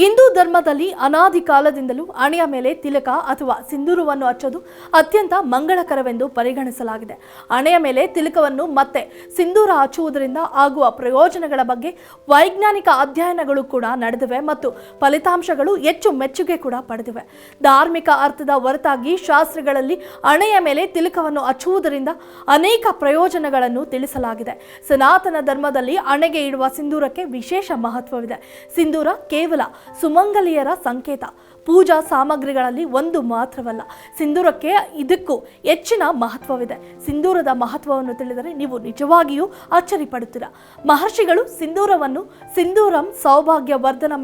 Hindu ಧರ್ಮದಲ್ಲಿ ಅನಾದಿ ಕಾಲದಿಂದಲೂ ಹಣೆಯ ಮೇಲೆ ತಿಲಕ ಅಥವಾ ಸಿಂಧೂರವನ್ನು ಹಚ್ಚೋದು ಅತ್ಯಂತ ಮಂಗಳಕರವೆಂದು ಪರಿಗಣಿಸಲಾಗಿದೆ. ಹಣೆಯ ಮೇಲೆ ತಿಲಕವನ್ನು ಮತ್ತೆ ಸಿಂಧೂರ ಹಚ್ಚುವುದರಿಂದ ಆಗುವ ಪ್ರಯೋಜನಗಳ ಬಗ್ಗೆ ವೈಜ್ಞಾನಿಕ ಅಧ್ಯಯನಗಳು ಕೂಡ ನಡೆದಿವೆ ಮತ್ತು ಫಲಿತಾಂಶಗಳು ಹೆಚ್ಚು ಮೆಚ್ಚುಗೆ ಕೂಡ ಪಡೆದಿವೆ. ಧಾರ್ಮಿಕ ಅರ್ಥದ ಹೊರತಾಗಿ ಶಾಸ್ತ್ರಗಳಲ್ಲಿ ಹಣೆಯ ಮೇಲೆ ತಿಲಕವನ್ನು ಹಚ್ಚುವುದರಿಂದ ಅನೇಕ ಪ್ರಯೋಜನಗಳನ್ನು ತಿಳಿಸಲಾಗಿದೆ. ಸನಾತನ ಧರ್ಮದಲ್ಲಿ ಹಣೆಗೆ ಇಡುವ ಸಿಂಧೂರಕ್ಕೆ ವಿಶೇಷ ಮಹತ್ವವಿದೆ. ಸಿಂಧೂರ ಕೇವಲ ಸುಮಂಗಲಿಯರ ಸಂಕೇತ. ಪೂಜಾ ಸಾಮಗ್ರಿಗಳಲ್ಲಿ ಒಂದು ಮಾತ್ರವಲ್ಲ. ಸಿಂಧೂರಕ್ಕೆ ಇದಕ್ಕೂ ಹೆಚ್ಚಿನ ಮಹತ್ವವಿದೆ. ಸಿಂಧೂರದ ಮಹತ್ವವನ್ನು ತಿಳಿದರೆ ನೀವು ನಿಜವಾಗಿಯೂ ಅಚ್ಚರಿ ಪಡುತ್ತೀರಾ ಮಹರ್ಷಿಗಳು ಸಿಂಧೂರವನ್ನು ಸಿಂಧೂರಂ ಸೌಭಾಗ್ಯ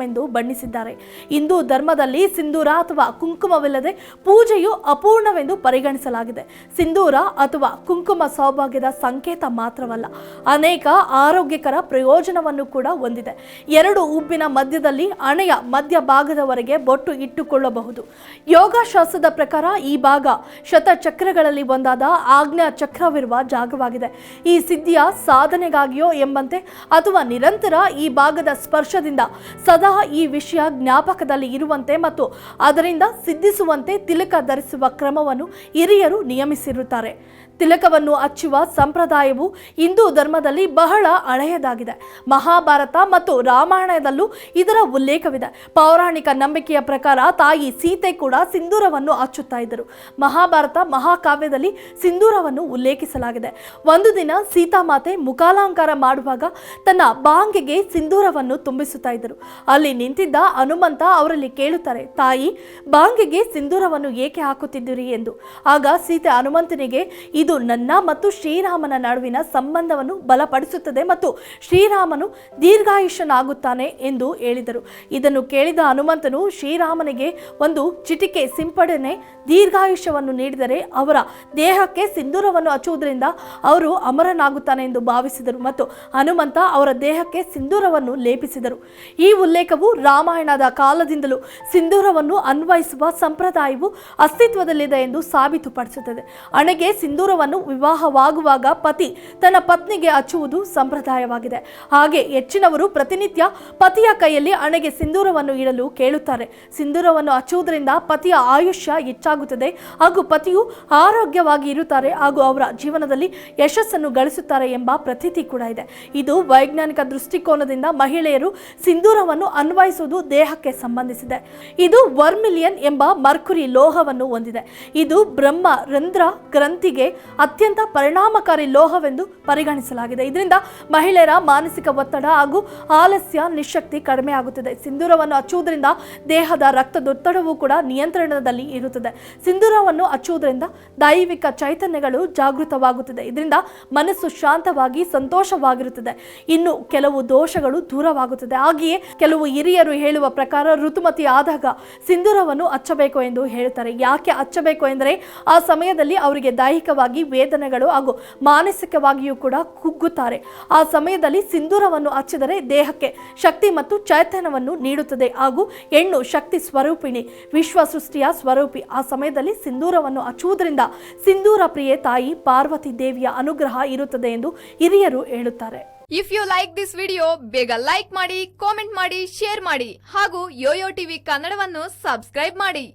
ಎಂದು ಬಣ್ಣಿಸಿದ್ದಾರೆ. ಹಿಂದೂ ಧರ್ಮದಲ್ಲಿ ಸಿಂಧೂರ ಅಥವಾ ಕುಂಕುಮವಿಲ್ಲದೆ ಪೂಜೆಯು ಅಪೂರ್ಣವೆಂದು ಪರಿಗಣಿಸಲಾಗಿದೆ. ಸಿಂಧೂರ ಅಥವಾ ಕುಂಕುಮ ಸೌಭಾಗ್ಯದ ಸಂಕೇತ ಮಾತ್ರವಲ್ಲ, ಅನೇಕ ಆರೋಗ್ಯಕರ ಪ್ರಯೋಜನವನ್ನು ಕೂಡ ಹೊಂದಿದೆ. ಎರಡು ಉಬ್ಬಿನ ಮಧ್ಯದಲ್ಲಿ ಹಣೆಯ ಮಧ್ಯ ಭಾಗದವರೆಗೆ ಬೊಟ್ಟು ಇಟ್ಟುಕೊಳ್ಳಬಹುದು. ಯೋಗಶಾಸ್ತ್ರದ ಪ್ರಕಾರ ಈ ಭಾಗ ಶತಚಕ್ರಗಳಲ್ಲಿ ಒಂದಾದ ಆಜ್ಞಾ ಚಕ್ರವಿರುವ ಜಾಗವಾಗಿದೆ. ಈ ಸಿದ್ಧಿಯ ಸಾಧನೆಗಾಗಿಯೋ ಎಂಬಂತೆ ಅಥವಾ ನಿರಂತರ ಈ ಭಾಗದ ಸ್ಪರ್ಶದಿಂದ ಸದಾ ಈ ವಿಷಯ ಜ್ಞಾಪಕದಲ್ಲಿ ಇರುವಂತೆ ಮತ್ತು ಅದರಿಂದ ಸಿದ್ಧಿಸುವಂತೆ ತಿಲಕ ಧರಿಸುವ ಕ್ರಮವನ್ನು ಹಿರಿಯರು ನಿಯಮಿಸಿರುತ್ತಾರೆ. ತಿಲಕವನ್ನು ಹಚ್ಚುವ ಸಂಪ್ರದಾಯವು ಹಿಂದೂ ಧರ್ಮದಲ್ಲಿ ಬಹಳ ಹಳೆಯದಾಗಿದೆ. ಮಹಾಭಾರತ ಮತ್ತು ರಾಮಾಯಣದಲ್ಲೂ ಇದರ ಉಲ್ಲೇಖವಿದೆ. ಪೌರಾಣಿಕ ನಂಬಿಕೆಯ ಪ್ರಕಾರ ತಾಯಿ ಸೀತೆ ಕೂಡ ಸಿಂಧೂರವನ್ನು ಹಚ್ಚುತ್ತಾ ಇದ್ದರು. ಮಹಾಭಾರತ ಮಹಾಕಾವ್ಯದಲ್ಲಿ ಸಿಂಧೂರವನ್ನು ಉಲ್ಲೇಖಿಸಲಾಗಿದೆ. ಒಂದು ದಿನ ಸೀತಾಮಾತೆ ಮುಖಾಲಂಕಾರ ಮಾಡುವಾಗ ತನ್ನ ಬಾಂಗೆಗೆ ಸಿಂಧೂರವನ್ನು ತುಂಬಿಸುತ್ತಾ ಇದ್ದರು. ಅಲ್ಲಿ ನಿಂತಿದ್ದ ಹನುಮಂತ ಅವರಲ್ಲಿ ಕೇಳುತ್ತಾರೆ, ತಾಯಿ, ಬಾಂಗೆಗೆ ಸಿಂಧೂರವನ್ನು ಏಕೆ ಹಾಕುತ್ತಿದ್ದೀರಿ? ಎಂದು. ಆಗ ಸೀತೆ ಹನುಮಂತನಿಗೆ, ಇದು ನನ್ನ ಮತ್ತು ಶ್ರೀರಾಮನ ನಡುವಿನ ಸಂಬಂಧವನ್ನು ಬಲಪಡಿಸುತ್ತದೆ ಮತ್ತು ಶ್ರೀರಾಮನು ದೀರ್ಘಾಯುಷ್ಯನಾಗುತ್ತಾನೆ ಎಂದು ಹೇಳಿದರು. ಇದನ್ನು ಕೇಳಿದ ಹನುಮಂತನು ಶ್ರೀರಾಮನಿಗೆ ಒಂದು ಚಿಟಿಕೆ ಸಿಂಪಡಣೆ ದೀರ್ಘಾಯುಷ್ಯವನ್ನು ನೀಡಿದರೆ ಅವರ ದೇಹಕ್ಕೆ ಸಿಂಧೂರವನ್ನು ಹಚ್ಚುವುದರಿಂದ ಅವರು ಅಮರನಾಗುತ್ತಾನೆ ಎಂದು ಭಾವಿಸಿದರು ಮತ್ತು ಹನುಮಂತ ಅವರ ದೇಹಕ್ಕೆ ಸಿಂಧೂರವನ್ನು ಲೇಪಿಸಿದರು. ಈ ಉಲ್ಲೇಖವು ರಾಮಾಯಣದ ಕಾಲದಿಂದಲೂ ಸಿಂಧೂರವನ್ನು ಅನ್ವಯಿಸುವ ಸಂಪ್ರದಾಯವು ಅಸ್ತಿತ್ವದಲ್ಲಿದೆ ಎಂದು ಸಾಬೀತುಪಡಿಸುತ್ತದೆ. ಹಣೆಗೆ ಸಿಂಧೂರವನ್ನು ವಿವಾಹವಾಗುವಾಗ ಪತಿ ತನ್ನ ಪತ್ನಿಗೆ ಹಚ್ಚುವುದು ಸಂಪ್ರದಾಯವಾಗಿದೆ. ಹಾಗೆ ಹೆಚ್ಚಿನವರು ಪ್ರತಿನಿತ್ಯ ಪತಿಯ ಕೈಯಲ್ಲಿ ಹಣೆಗೆ ಸಿಂಧೂರವನ್ನು ಇಡಲು ಕೇಳುತ್ತಾರೆ. ಸಿಂಧೂರವನ್ನು ಹಚ್ಚುವುದರಿಂದ ಪತಿಯ ಆಯುಷ್ಯ ಹೆಚ್ಚಾಗುತ್ತದೆ ಹಾಗೂ ಪತಿಯು ಆರೋಗ್ಯವಾಗಿ ಇರುತ್ತಾರೆ ಹಾಗೂ ಅವರ ಜೀವನದಲ್ಲಿ ಯಶಸ್ಸನ್ನು ಗಳಿಸುತ್ತಾರೆ ಎಂಬ ಪ್ರತೀತಿ ಕೂಡ ಇದೆ. ಇದು ವೈಜ್ಞಾನಿಕ ದೃಷ್ಟಿಕೋನದಿಂದ ಮಹಿಳೆಯರು ಸಿಂಧೂರವನ್ನು ಅನ್ವಯಿಸುವುದು ದೇಹಕ್ಕೆ ಸಂಬಂಧಿಸಿದೆ. ಇದು ವರ್ಮಿಲಿಯನ್ ಎಂಬ ಮರ್ಕುರಿ ಲೋಹವನ್ನು ಹೊಂದಿದೆ. ಇದು ಬ್ರಹ್ಮ ರಂಧ್ರ ಗ್ರಂಥಿಗೆ ಅತ್ಯಂತ ಪರಿಣಾಮಕಾರಿ ಲೋಹವೆಂದು ಪರಿಗಣಿಸಲಾಗಿದೆ. ಇದರಿಂದ ಮಹಿಳೆಯರ ಮಾನಸಿಕ ಒತ್ತಡ ಹಾಗೂ ಆಲಸ್ಯ ನಿಶಕ್ತಿ ಕಡಿಮೆ ಆಗುತ್ತದೆ. ಸಿಂಧೂರವನ್ನು ಹಚ್ಚುವುದರಿಂದ ದೇಹದ ರಕ್ತದೊತ್ತಡವೂ ಕೂಡ ನಿಯಂತ್ರಣದಲ್ಲಿ ಇರುತ್ತದೆ. ಸಿಂಧೂರವನ್ನು ಹಚ್ಚುವುದರಿಂದ ದೈವಿಕ ಚೈತನ್ಯಗಳು ಜಾಗೃತವಾಗುತ್ತದೆ. ಇದರಿಂದ ಮನಸ್ಸು ಶಾಂತವಾಗಿ ಸಂತೋಷವಾಗಿರುತ್ತದೆ. ಇನ್ನು ಕೆಲವು ದೋಷಗಳು ದೂರವಾಗುತ್ತದೆ. ಹಾಗೆಯೇ ಕೆಲವು ಹಿರಿಯರು ಹೇಳುವ ಪ್ರಕಾರ ಋತುಮತಿ ಆದಾಗ ಸಿಂಧೂರವನ್ನು ಹಚ್ಚಬೇಕು ಎಂದು ಹೇಳುತ್ತಾರೆ ಯಾಕೆ ಹಚ್ಚಬೇಕು ಎಂದರೆ ಆ ಸಮಯದಲ್ಲಿ ಅವರಿಗೆ ದೈಹಿಕವಾಗಿ ವೇದನೆಗಳು ಹಾಗೂ ಮಾನಸಿಕವಾಗಿಯೂ ಕೂಡ ಕುಗ್ಗುತ್ತಾರೆ. ಆ ಸಮಯದಲ್ಲಿ ಸಿಂಧೂರವನ್ನು ಹಚ್ಚಿದರೆ ದೇಹಕ್ಕೆ ಶಕ್ತಿ ಮತ್ತು ಚೈತನ್ಯವನ್ನು ನೀಡುತ್ತದೆ ಹಾಗೂ ಹೆಣ್ಣು ಶಕ್ತಿ ಸ್ವರೂಪಿಣಿ ವಿಶ್ವ ಸೃಷ್ಟಿಯ ಸ್ವರೂಪಿ. ಆ ಸಮಯದಲ್ಲಿ ಸಿಂಧೂರವನ್ನು ಹಚ್ಚುವುದರಿಂದ ಸಿಂಧೂರ ಪ್ರಿಯೆ ತಾಯಿ ಪಾರ್ವತಿ ದೇವಿಯ ಅನುಗ್ರಹ ಇರುತ್ತದೆ ಎಂದು ಹಿರಿಯರು ಹೇಳುತ್ತಾರೆ. If you like this video ಬೇಗ ಲೈಕ್ ಮಾಡಿ ಕಾಮೆಂಟ್ ಮಾಡಿ ಶೇರ್ ಮಾಡಿ ಹಾಗೂ ಯೋಯೋ ಟಿವಿ ಕನ್ನಡವನ್ನು ಸಬ್ಸ್ಕ್ರೈಬ್ ಮಾಡಿ.